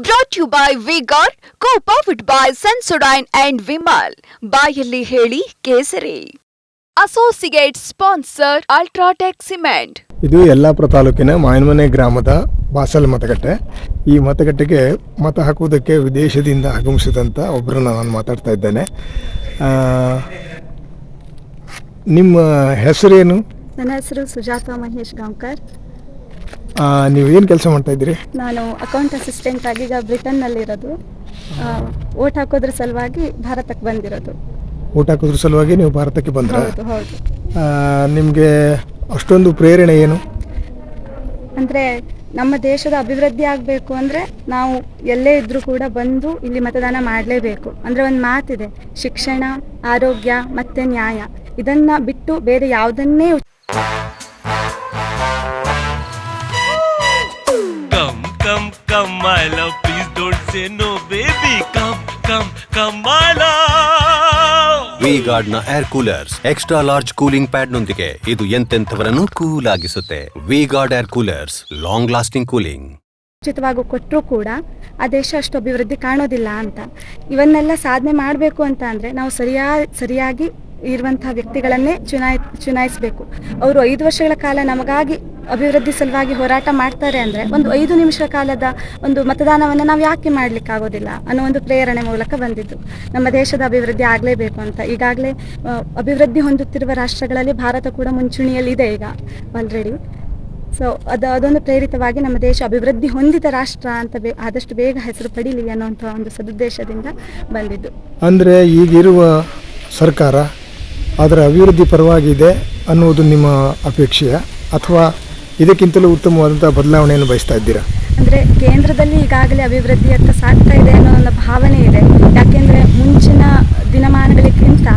Brought you by V Guard co powered by Sensodyne and Vimal ಬಾಯಲ್ಲಿ ಹೇಳಿ ಕೇಸರಿ. Associate sponsor UltraTech cement ಇದು ಯಲ್ಲಾಪುರ ತಾಲೂಕಿನ ಮಾಯನಮನೆ ಗ್ರಾಮದ ಬಾಸಲ್ ಮತಗಟ್ಟೆ. ಈ ಮತಗಟ್ಟೆಗೆ ಮತ ಹಾಕುವುದಕ್ಕೆ ವಿದೇಶದಿಂದ ಆಗಮಿಸಿದಂಥ ಒಬ್ಬರನ್ನ ನಾನು ಮಾತಾಡ್ತಾ ಇದ್ದೇನೆ. ಆ, ನಿಮ್ಮ ಹೆಸರೇನು? ನನ್ನ ಹೆಸರು ಸುಜಾತ ಮಹೇಶ್ ಗಾಂವ್ಕರ್. ನೀವು ಏನು ಕೆಲಸ ಮಾಡ್ತಾ ಇದ್ದೀರಿ? ನಾನು ಅಕೌಂಟ್ ಅಸಿಸ್ಟೆಂಟ್ ಆಗಿ ಈಗ ಬ್ರಿಟನ್ನಲ್ಲಿರೋದು. ಓಟ್ ಹಾಕೋದ್ರ ಸಲುವಾಗಿ ಭಾರತಕ್ಕೆ ಬಂದಿರೋದು. ಊಟ ಹಾಕೋದ್ರ ಸಲುವಾಗಿ ನೀವು ಭಾರತಕ್ಕೆ ಬಂದ್ರ? ಹೌದು ಹೌದು. ನಿಮಗೆ ಅಷ್ಟೊಂದು ಪ್ರೇರಣೆ ಏನು? ಅಂದರೆ ನಮ್ಮ ದೇಶದ ಅಭಿವೃದ್ಧಿ ಆಗಬೇಕು ಅಂದರೆ ನಾವು ಎಲ್ಲೇ ಇದ್ದರೂ ಕೂಡ ಬಂದು ಇಲ್ಲಿ ಮತದಾನ ಮಾಡಲೇಬೇಕು. ಅಂದರೆ ಒಂದು ಮಾತಿದೆ ಶಿಕ್ಷಣ ಆರೋಗ್ಯ ಮತ್ತು ನ್ಯಾಯ. ಇದನ್ನು ಬಿಟ್ಟು ಬೇರೆ ಯಾವುದನ್ನೇ my love. Please don't say no, baby. Come, come, come, my love. V ಗಾರ್ಡ್ನ air coolers extra large cooling pad ನೊಂದಿಗೆ ಇದು ಎಂತೆಂಥವರನ್ನು cool ಆಗಿಸುತ್ತೆ V guard air coolers long lasting cooling ಉಚಿತವಾಗಿ ಕೊಟ್ಟರೂ ಕೂಡ ಆ ದೇಶ ಅಷ್ಟು ಅಭಿವೃದ್ಧಿ ಕಾಣೋದಿಲ್ಲ ಅಂತ ಇವನ್ನೆಲ್ಲ ಸಾಧನೆ ಮಾಡಬೇಕು ಅಂತ ಅಂದರೆ ನಾವು ಸರಿಯಾ ಸರಿಯಾಗಿ ಇರುವಂತಹ ವ್ಯಕ್ತಿಗಳನ್ನೇ ಚುನಾಯಿ ಚುನಾಯಿಸಬೇಕು ಅವರು ಐದು ವರ್ಷಗಳ ಕಾಲ ನಮಗಾಗಿ ಅಭಿವೃದ್ಧಿ ಸಲುವಾಗಿ ಹೋರಾಟ ಮಾಡ್ತಾರೆ ಅಂದರೆ ಒಂದು ಐದು ನಿಮಿಷ ಕಾಲದ ಒಂದು ಮತದಾನವನ್ನು ನಾವು ಯಾಕೆ ಮಾಡಲಿಕ್ಕಾಗೋದಿಲ್ಲ ಅನ್ನೋ ಒಂದು ಪ್ರೇರಣೆ ಮೂಲಕ ಬಂದಿದ್ದು. ನಮ್ಮ ದೇಶದ ಅಭಿವೃದ್ಧಿ ಆಗಲೇಬೇಕು ಅಂತ. ಈಗಾಗಲೇ ಅಭಿವೃದ್ಧಿ ಹೊಂದುತ್ತಿರುವ ರಾಷ್ಟ್ರಗಳಲ್ಲಿ ಭಾರತ ಕೂಡ ಮುಂಚೂಣಿಯಲ್ಲಿದೆ ಈಗ. ಆಲ್ರೆಡಿ ಸೊ ಅದು, ಅದೊಂದು ಪ್ರೇರಿತವಾಗಿ ನಮ್ಮ ದೇಶ ಅಭಿವೃದ್ಧಿ ಹೊಂದಿದ ರಾಷ್ಟ್ರ ಅಂತ ಬೇ, ಆದಷ್ಟು ಬೇಗ ಹೆಸರು ಪಡೀಲಿ ಅನ್ನೋಂಥ ಒಂದು ಸದುದ್ದೇಶದಿಂದ ಬಂದಿದ್ದು. ಅಂದರೆ ಈಗಿರುವ ಸರ್ಕಾರ ಅದರ ಅಭಿವೃದ್ಧಿ ಪರವಾಗಿದೆ ಅನ್ನುವುದು ನಿಮ್ಮ ಅಪೇಕ್ಷೆಯ? ಅಥವಾ ಇದಕ್ಕಿಂತಲೂ ಉತ್ತಮವಾದಂಥ ಬದಲಾವಣೆಯನ್ನು ಬಯಸ್ತಾ ಇದ್ದೀರಾ? ಅಂದ್ರೆ ಕೇಂದ್ರದಲ್ಲಿ ಈಗಾಗಲೇ ಅಭಿವೃದ್ಧಿಯತ್ತ ಸಾಗ್ತಾ ಇದೆ ಅನ್ನೋ ಒಂದು ಭಾವನೆ ಇದೆ. ಯಾಕೆಂದ್ರೆ ಮುಂಚಿನ ದಿನಮಾನಗಳಿಗಿಂತ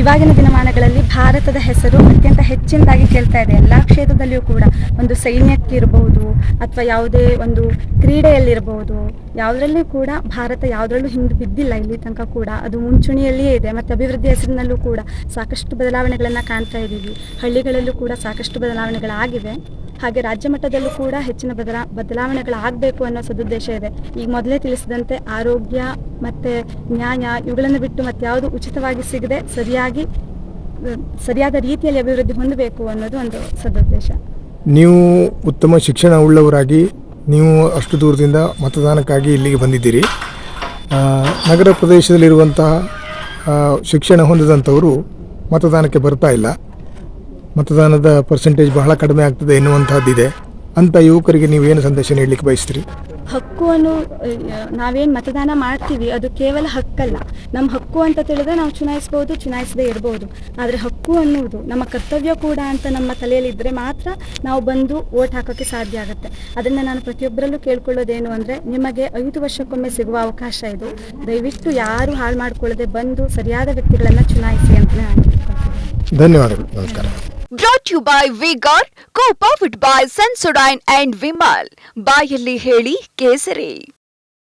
ಇವಾಗಿನ ದಿನಮಾನಗಳಲ್ಲಿ ಭಾರತದ ಹೆಸರು ಅತ್ಯಂತ ಹೆಚ್ಚಿನದಾಗಿ ಕೇಳ್ತಾ ಇದೆ. ಎಲ್ಲ ಕ್ಷೇತ್ರದಲ್ಲಿಯೂ ಕೂಡ ಒಂದು ಸೈನ್ಯಕ್ಕಿರಬಹುದು ಅಥವಾ ಯಾವುದೇ ಒಂದು ಕ್ರೀಡೆಯಲ್ಲಿರಬಹುದು ಯಾವುದರಲ್ಲೂ ಕೂಡ ಭಾರತ ಯಾವುದರಲ್ಲೂ ಹಿಂದೆ ಬಿದ್ದಿಲ್ಲ ಇಲ್ಲಿ ತನಕ ಕೂಡ. ಅದು ಮುಂಚೂಣಿಯಲ್ಲಿಯೇ ಇದೆ. ಮತ್ತು ಅಭಿವೃದ್ಧಿ ಹೆಸರಿನಲ್ಲೂ ಕೂಡ ಸಾಕಷ್ಟು ಬದಲಾವಣೆಗಳನ್ನು ಕಾಣ್ತಾ ಇದ್ದೀವಿ. ಹಳ್ಳಿಗಳಲ್ಲೂ ಕೂಡ ಸಾಕಷ್ಟು ಬದಲಾವಣೆಗಳಾಗಿವೆ. ಹಾಗೆ ರಾಜ್ಯ ಮಟ್ಟದಲ್ಲೂ ಕೂಡ ಹೆಚ್ಚಿನ ಬದಲಾ, ಬದಲಾವಣೆಗಳಾಗಬೇಕು ಅನ್ನೋ ಸದುದ್ದೇಶ ಇದೆ. ಈಗ ಮೊದಲೇ ತಿಳಿಸಿದಂತೆ ಆರೋಗ್ಯ ಮತ್ತು ನ್ಯಾಯ ಇವುಗಳನ್ನು ಬಿಟ್ಟು ಮತ್ತೆ ಯಾವುದು ಉಚಿತವಾಗಿ ಸಿಗದೆ ಸರಿಯಾಗಿ, ಸರಿಯಾದ ರೀತಿಯಲ್ಲಿ ಅಭಿವೃದ್ಧಿ ಹೊಂದಬೇಕು ಅನ್ನೋದು ಒಂದು ಸದುದ್ದೇಶ. ನೀವು ಉತ್ತಮ ಶಿಕ್ಷಣ ಉಳ್ಳವರಾಗಿ, ನೀವು ಅಷ್ಟು ದೂರದಿಂದ ಮತದಾನಕ್ಕಾಗಿ ಇಲ್ಲಿಗೆ ಬಂದಿದ್ದೀರಿ. ನಗರ ಪ್ರದೇಶದಲ್ಲಿರುವಂತಹ ಶಿಕ್ಷಣ ಹೊಂದಿದಂಥವರು ಮತದಾನಕ್ಕೆ ಬರ್ತಾ ಇಲ್ಲ. ಮತದಾನದ ಪರ್ಸೆಂಟೇಜ್ ಬಹಳ ಕಡಿಮೆ ಆಗ್ತದೆ ಎನ್ನುವಂತಹದ್ದಿದೆ. ಅಂತ ಯುವಕರಿಗೆ ನೀವೇನು ಸಂದೇಶ ನೀಡಲಿಕ್ಕೆ ಬಯಸ್ತೀರಿ? ಹಕ್ಕು ಅನ್ನು ನಾವೇನು ಮತದಾನ ಮಾಡ್ತೀವಿ ಅದು ಕೇವಲ ಹಕ್ಕಲ್ಲ. ನಮ್ಮ ಹಕ್ಕು ಅಂತ ತಿಳಿದ್ರೆ ನಾವು ಚುನಾಯಿಸ್ಬೋದು ಚುನಾಯಿಸದೇ ಇರ್ಬೋದು. ಆದರೆ ಹಕ್ಕು ಅನ್ನುವುದು ನಮ್ಮ ಕರ್ತವ್ಯ ಕೂಡ ಅಂತ ನಮ್ಮ ತಲೆಯಲ್ಲಿ ಇದ್ದರೆ ಮಾತ್ರ ನಾವು ಬಂದು ವೋಟ್ ಹಾಕೋಕ್ಕೆ ಸಾಧ್ಯ ಆಗುತ್ತೆ. ಅದನ್ನು ನಾನು ಪ್ರತಿಯೊಬ್ಬರಲ್ಲೂ ಕೇಳ್ಕೊಳ್ಳೋದೇನು ಅಂದರೆ ನಿಮಗೆ ಐದು ವರ್ಷಕ್ಕೊಮ್ಮೆ ಸಿಗುವ ಅವಕಾಶ ಇದು. ದಯವಿಟ್ಟು ಯಾರು ಹಾಳು ಮಾಡ್ಕೊಳ್ಳದೆ ಬಂದು ಸರಿಯಾದ ವ್ಯಕ್ತಿಗಳನ್ನು ಚುನಾಯಿಸಿ ಅಂತ ನಾನು ಧನ್ಯವಾದಗಳು. ನಮಸ್ಕಾರ. Brought you by vigour co powered by Sensodyne and Vimal ಬಾಯಲ್ಲಿ ಹೇಳಿ ಕೇಸರಿ.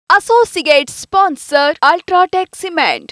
Associate sponsor UltraTech cement